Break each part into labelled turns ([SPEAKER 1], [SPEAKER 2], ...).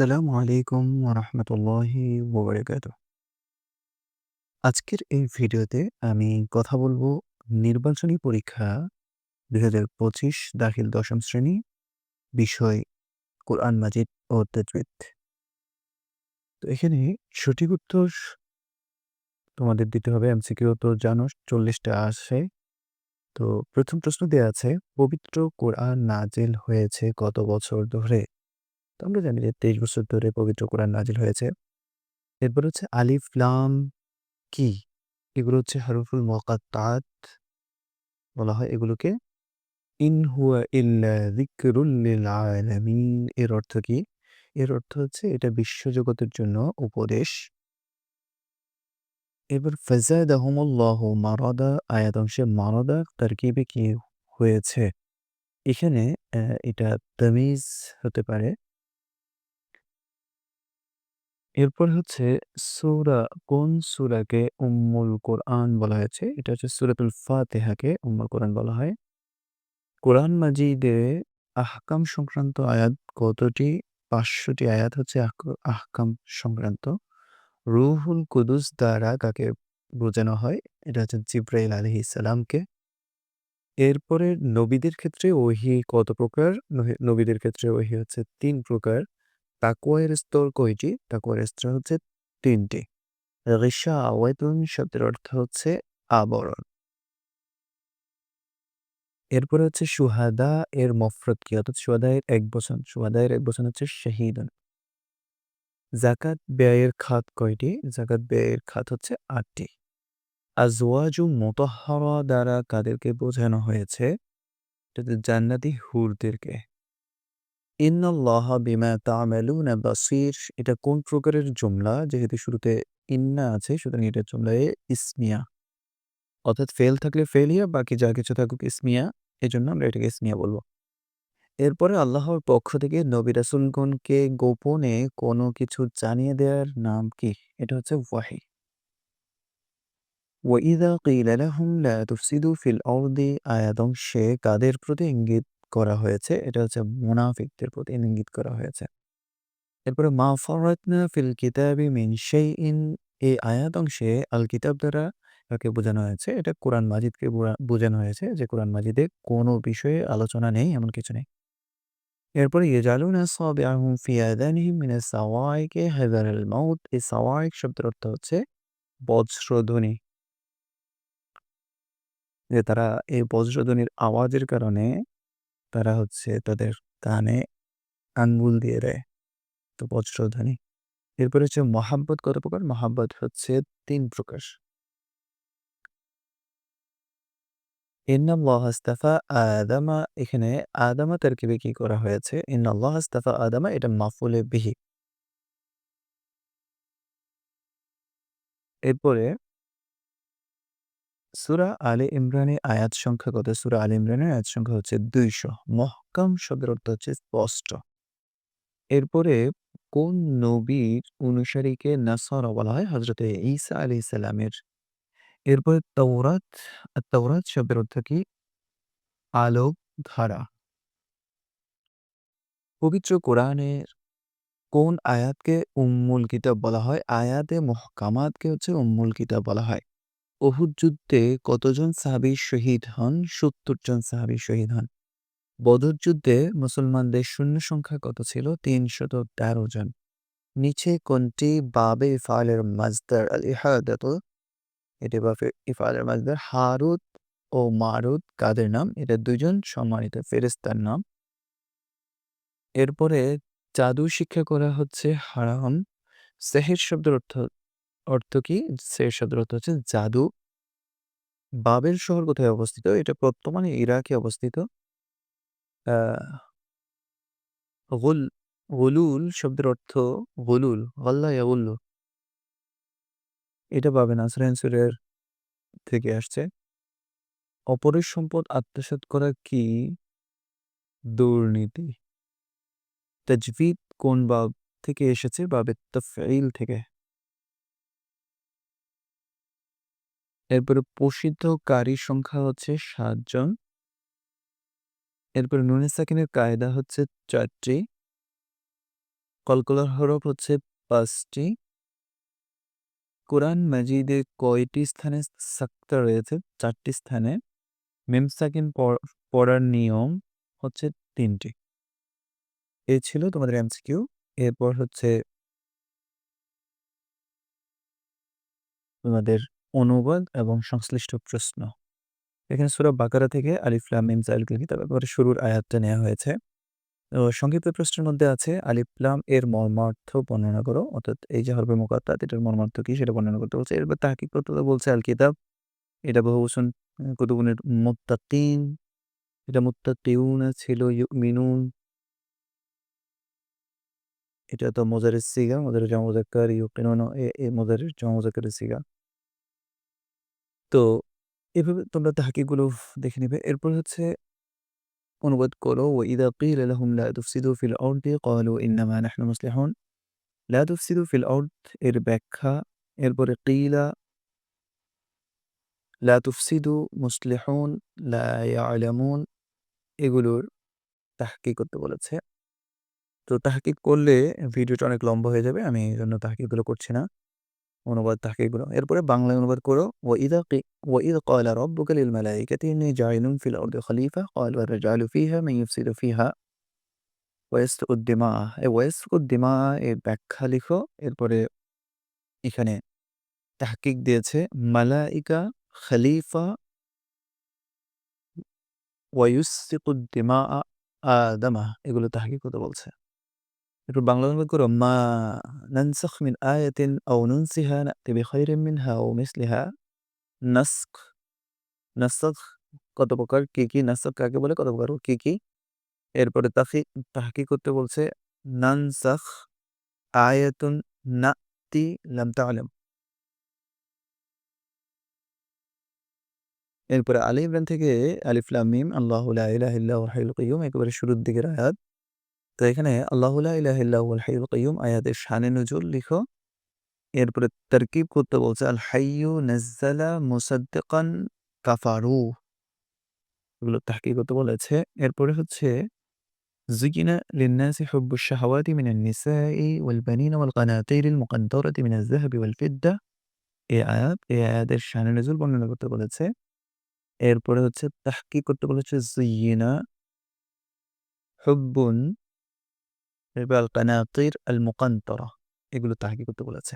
[SPEAKER 1] আসসালামু আলাইকুম ওরহমতুল্লাহি ওবারাকাতুহ। আজকের এই ভিডিওতে আমি কথা বলব নির্বাচনী পরীক্ষা ২০২৫ দাখিল দশম শ্রেণি বিষয় কোরআন মাজিদ ও তাজউীদ। তো এখানে সঠিক উত্তর তোমাদের দিতে হবে, এমসিকিউ তো জানো ৪০ টা আসে। তো প্রথম প্রশ্ন দেয়া আছে, পবিত্র কোরআন নাজিল হয়েছে কত বছর ধরে? তো আমরা জানি যে ২৩ বছর ধরে পবিত্র কোরআন নাজিল হয়েছে। এরপর হচ্ছে আলিফ, লাম, কি? এগুলো হচ্ছে হরফুল মুকাত্তাআত বলা হয় এগুলোকে। ইন হুয়া এর অর্থ কি? এর অর্থ হচ্ছে এটা বিশ্বজগতের জন্য উপদেশ। এবার ফাযাদাহুমুল্লাহু মারাদা, আয়াত অংশে মারাদা তারকিবে কি হয়েছে? এখানে এটা তামিজ হতে পারে। এরপর হচ্ছে সূরা, কোন সূরাকে উম্মুল কোরআন বলা হয়েছে? এটা হচ্ছে সূরাতুল ফাতিহাকে উম্মুল কোরআন বলা হয়। কোরআন মাজিদে আহকাম সংক্রান্ত আয়াত কতটি? পাঁচশোটি আয়াত হচ্ছে আহক আহকাম সংক্রান্ত। রুহুল কুদুস দ্বারা কাকে বোঝানো হয়? এটা হচ্ছে জিবরাইল আলাইহিস সালামকে। এরপরে নবীদের ক্ষেত্রে ওহী কত প্রকার? নবীদের ক্ষেত্রে ওহী হচ্ছে তিন প্রকার। তাকওয়ার স্তর কয়টি? তাকওয়ার স্তর হচ্ছে ৩ টি। গিশাওয়াতুন শব্দের অর্থ হচ্ছে আবরণ। এরপরে হচ্ছে সুহাদা এর মফরদ কি? অর্থাৎ শুহাদা এর এক বচন। শুহাদা এর এক বচন হচ্ছে শাহীদুন। যাকাত ব্যয়ের খাত কয়টি? যাকাত ব্যয়ের খাত হচ্ছে ৮ টি। আজওয়াজু মুতাহহারা দ্বারা কাদেরকে বোঝানো হয়েছে? জান্নাতি হুরদেরকে। ইন্নাল্লাহা বিমা তা'মালুনা বাসীর এটা কোন প্রকারের জুমলা? যেহেতু শুরুতে ইন্না আছে, সুতরাং এটা জুমলায়ে ইসমিয়া। অর্থাৎ ফেল থাকলে ফেলিয়া, বাকি যা কিছু থাকুক ইসমিয়া। এজন্য আমরা এটাকে ইসমিয়া বলব। এরপরে আল্লাহর পক্ষ থেকে নবী রাসূলগণকে গোপনে কোনো কিছু জানিয়ে দেওয়ার নাম কি? এটা হচ্ছে ওয়াহি ওয়াইযা কিলা লাহুম লা তুফসিদু ফিল আরদি আয়াত অংশে কাদের প্রতি ইঙ্গিত করা হয়েছে? এটা হচ্ছে মুনাফিকদের প্রতি ইঙ্গিত করা হয়েছে। এরপরে মা ফারাতনা ফিল কিতাবি মিন শাইইন, এই আয়াত অংশে আল কিতাব দ্বারা কাকে বোঝানো হয়েছে? এটা কোরআন মাজিদকে বোঝানো হয়েছে যে কোরআন মাজিদে কোনো বিষয়ে আলোচনা নেই, এমন কিছু নেই। এরপরে ইয়াজালুনা আসাবিআহুম ফি আযানিহিম মিনাস সাওয়াইকি হাযারাল মাউত এই সাওয়াইক শব্দের অর্থ হচ্ছে বজ্রধ্বনি। যে তারা এই বজ্রধ্বনির আওয়াজের কারণে তারা হচ্ছে তাদের কানে আঙ্গুল দিয়ে দেয়। তো বজ্রধ্বনি। এরপরে হচ্ছে মহাব্বত কত প্রকার? মহাব্বত হচ্ছে ৩ প্রকার। ইন্নাল্লাহা আস্তাফা আদামা, এখানে আদামা তারকিবে কি করা হয়েছে? ইন্নাল্লাহা আস্তাফা আদামা, এটা মাফউলে বিহি। এরপরে সূরা আলে ইমরানের আয়াত সংখ্যা কত? সূরা আলে ইমরানের আয়াত সংখ্যা হচ্ছে ২০০। মহকাম শব্দের অর্থ হচ্ছে স্পষ্ট। এরপরে কোন নবীর অনুসারীকে নাসারা বলা হয়? হযরতে ঈসা আলাইহিস সালামের। এরপরে তাওরাত, আত-তাওরাত শব্দের অর্থ কি? আলোক ধারা। পবিত্র কোরআনের কোন আয়াতকে উম্মুল কিতাব বলা হয়? আয়াতে মহকামাতকে হচ্ছে উম্মুল কিতাব বলা হয়। উহুদ যুদ্ধে কতজন সাহাবী শহীদ হন? ৭০ জন সাহাবী শহীদ হন। বদর যুদ্ধে মুসলমানদের শূন্য সংখ্যা কত ছিল? ৩১৩ জন। নিচে কোনটি বাবে ইফআলের মাজদার আল ইহাদাতু এটি বাবে ইফআলের মাজদার হারুত ও মারুত কাদের নাম? এটা ২ জন সম্মানিত ফেরেশতার নাম। এরপরে জাদু শিক্ষা করা হচ্ছে হারাম। সেহের শব্দের অর্থ অর্থ কি? সেহের শব্দের অর্থ হচ্ছে জাদু। বাবেল শহর কোথায় অবস্থিত? এটা বর্তমানে ইরাকে অবস্থিত। গুল গুলুল শব্দের অর্থ গুলুল, গাল্লা ইয়াগুল্লু। এটা পাবেন আসর অ্যানসারের থেকে আসছে। অপরের সম্পদ আত্মসাৎ করা কি? দুর্নীতি। তাজভিদ কোন বাব থেকে এসেছে? বাবে তাফঈল থেকে। এরপরে প্রসিদ্ধ কারীর সংখ্যা হচ্ছে ৭ জন। এরপরে নুনে সাকিনের কায়দা হচ্ছে ৪ টি। কলকলার হরফ হচ্ছে ৫ টি। কোরআন মাজিদে কয়টি স্থানে সাক্তা রয়েছে? চারটি স্থানে। মিম সাকিন পড়, পড়ার নিয়ম হচ্ছে তিনটি এ ছিল তোমাদের এমসিকিউ। এরপর হচ্ছে তোমাদের অনুবাদ এবং সংশ্লিষ্ট প্রশ্ন। এখানে সূরা বাকারা থেকে আলিফ লাম মিম যালিকাল কিতাব একেবারে শুরুর আয়াতটা নেওয়া হয়েছে। তো সংক্ষিপ্ত প্রশ্নের মধ্যে আছে আলিফলাম এর মর্মার্থ বর্ণনা করো। অর্থাৎ এই যে হরবে মুকাত্তাত এটার মর্মার্থ কি সেটা বর্ণনা করতে বলছে। এরপর তাহকিক করতে বলছে আল কিতাব। এটা বহু বহুবচন কুতুবুনের মুত্তাকিন। এটা মুত্তাকিউনা ছিল ইউমিনুন। এটা তো মুজারিস সিগা, মুজারিস জামা মুযাক্কার ইউকিনুনা এ এ মুজারিস জামা মুযাক্কারের সিগা। তো এভাবে তোমরা তাহকিকগুলো দেখে নিবে। এরপর হচ্ছে অনুবাদ করো ওয়াইদা কিলা লাহুম লা তুফসিদু ফিল আরদি ক্বালু ইন্নামা নাহনু মুসলিহুন। লা তুফসিদু ফিল আরদ এর ব্যাখ্যা, এরপরে কিলা, লা তুফসিদু মুসলিহুন লা ইয়ালামুন এগুলোর তাহকিক করতে বলেছে। তো তাহকিক করলে ভিডিওটা অনেক লম্বা হয়ে যাবে। আমি এই জন্য তাহকিকগুলো করছি না। অনুবাদ তাহকিকগুলো। এরপরে বাংলায় অনুবাদ করো ব্যাখ্যা লিখো। এরপরে এখানে তাহকিক দিয়েছে মালাইকা, খলিফা ওয়া ইউসফিকু দিমা আদামা এগুলো তাহকিক করতে বলছে। এরপর বাংলা অনুবাদ করো মা নানসাখ মিন আয়াতিন আও নুনসিহা নাতি বিখাইরিন মিনহা আও মিসলিহা নাসখ নাসাখ কত প্রকার কি, কি নাসাখ কাকে বলে কত প্রকার কি, কি এরপরে তাহকি তাহকিক করতে বলছে নানসাখ আয়াতুন নাতি লাম তা'লাম এরপরে আলী ইমরান থেকে আলিফ লাম মিম আল্লাহু লা ইলাহা ইল্লা হুয়াল হাইয়ুল কাইয়্যুম একেবারে শুরুর দিকের আয়াত। তো এখানে আল্লাহু লা ইলাহা ইল্লা হুয়াল হাইয়ুল কাইয়্যুম আয়াতের শানে নুজুল লিখো। এরপরে তারকিব করতে বলছে আল হাইয়্যু নাজ্জালা মুসাদ্দিকান কাফারু এগুলো তাহকিক করতে বলেছে। এরপরে হচ্ছে زُيِّنَ للناس حب الشهوات من النساء والبنين والقناطير المقنطرة من الذهب والفضة এই আয়াত এই আয়াতের শানে নুজুল বর্ণনা করতে বলেছে। এরপরে হচ্ছে তাহকিক করতে বলেছে যুয়িনা হুব্বুন এরপর আল কানাতির আল মুকান্তরা এগুলো তাহকিক করতে বলেছে।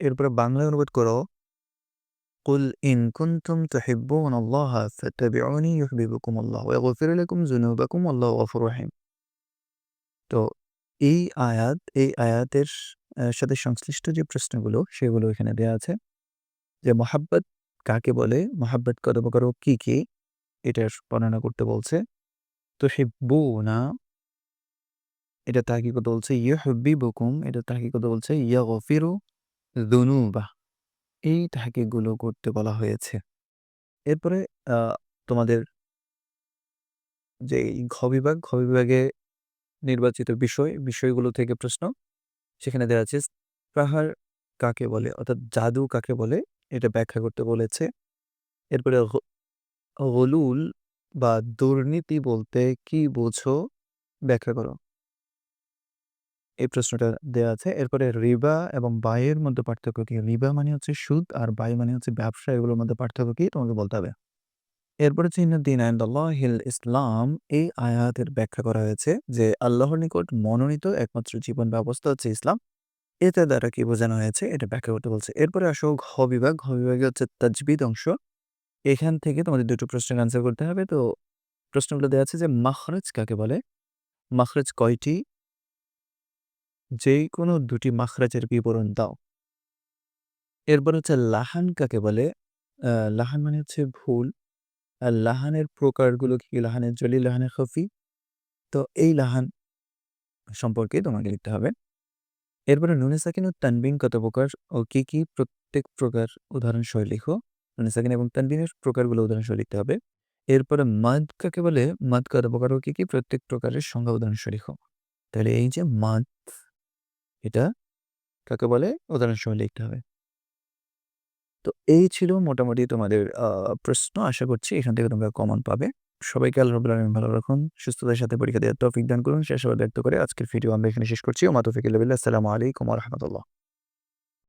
[SPEAKER 1] এরপরে বাংলায় অনুবাদ করো قل إن كنتم تحبون الله فاتبعوني يحببكم الله ويغفر لكم ذنوبكم والله غفور رحيم তো এই আয়াত এই আয়াতের আহ, সাথে সংশ্লিষ্ট যে প্রশ্নগুলো সেগুলো এখানে দেওয়া আছে যে মহাব্বত কাকে বলে মহাব্বত কত প্রকার ও কি কি এটার বর্ণনা করতে বলছে তো হিব্বু না এটা তাহকিক করতে বলছে ইয়ে হব্বি বকুম এটা তাহকিক করতে বলছে ইয়া গফিরু দুনুবা এই তাহকিকগুলো করতে বলা হয়েছে। এরপরে তোমাদের যে ঘ বিভাগ ঘ বিভাগে নির্বাচিত বিষয়, বিষয়গুলো থেকে প্রশ্ন। সেখানে দেওয়া আছে, পাহাড় কাকে বলে? অর্থাৎ জাদু কাকে বলে? এটা ব্যাখ্যা করতে বলেছে। এরপরে গলুল বা দুর্নীতি বলতে কি বোঝো? ব্যাখ্যা করো। এই প্রশ্নটা দেওয়া আছে। এরপরে রিবা এবং বায়ের মধ্যে পার্থক্য কি? রিবা মানে হচ্ছে সুদ আর বাই মানে হচ্ছে ব্যবসা, এগুলোর মধ্যে পার্থক্য কি? তোমাকে বলতে হবে। এরপরে চিহ্ন চিহ্নদ্দিন হিল ইসলাম। এই আয়াতের ব্যাখ্যা করা হয়েছে যে আল্লাহর নিকট মনোনীত একমাত্র জীবন ব্যবস্থা হচ্ছে ইসলাম। এতে দ্বারা কি বোঝানো হয়েছে? এটা ব্যাখ্যা করতে বলছে। এরপরে আসো ঘ বিভাগ। ঘ বিভাগে হচ্ছে তাজবিদ অংশ। এখান থেকে তোমাদের দুটো প্রশ্নের আনসার করতে হবে। তো প্রশ্নগুলো দেওয়া আছে যে মাখরাজ কাকে বলে? মাখরাজ কয়টি? যে কোনো দুটি মাখরাজের বিবরণ দাও। এরপর হচ্ছে লাহান কাকে বলে? লাহান মানে হচ্ছে ভুল। আর লাহানের প্রকারগুলো কি? লাহানের জলি লাহানের খফি। তো এই লাহান সম্পর্কে তোমাকে লিখতে হবে। এরপরে নুনে সাকিন ও তানবিন কত প্রকার? ও কি কি? প্রত্যেক প্রকার উদাহরণ সহ লিখো। নুনে সাকিন এবং তানবিনের প্রকারগুলো উদাহরণ সহ লিখতে হবে। এরপরে মাদ কাকে বলে? মাদ কত প্রকার? ও কি কি? প্রত্যেক প্রকারের সংজ্ঞা উদাহরণ সহ লিখো। তাহলে এই যে মাদ এটা কাকে বলে উদাহরণ সময় লিখতে হবে তো এই ছিল মোটামুটি তোমাদের প্রশ্ন আশা করছি এখান থেকে তোমরা কমন পাবে সবাইকে আল্লাহ রাব্বুল আলামিন ভালো রাখুন। সুস্থতার সাথে পরীক্ষা দেওয়ার তৌফিক দান করুন। শেষ ব্যক্ত করে আজকের ভিডিও আমরা এখানে শেষ করছি। ও তৌফিক আসসালামু আলাইকুম রাহমাতুল্লাহ।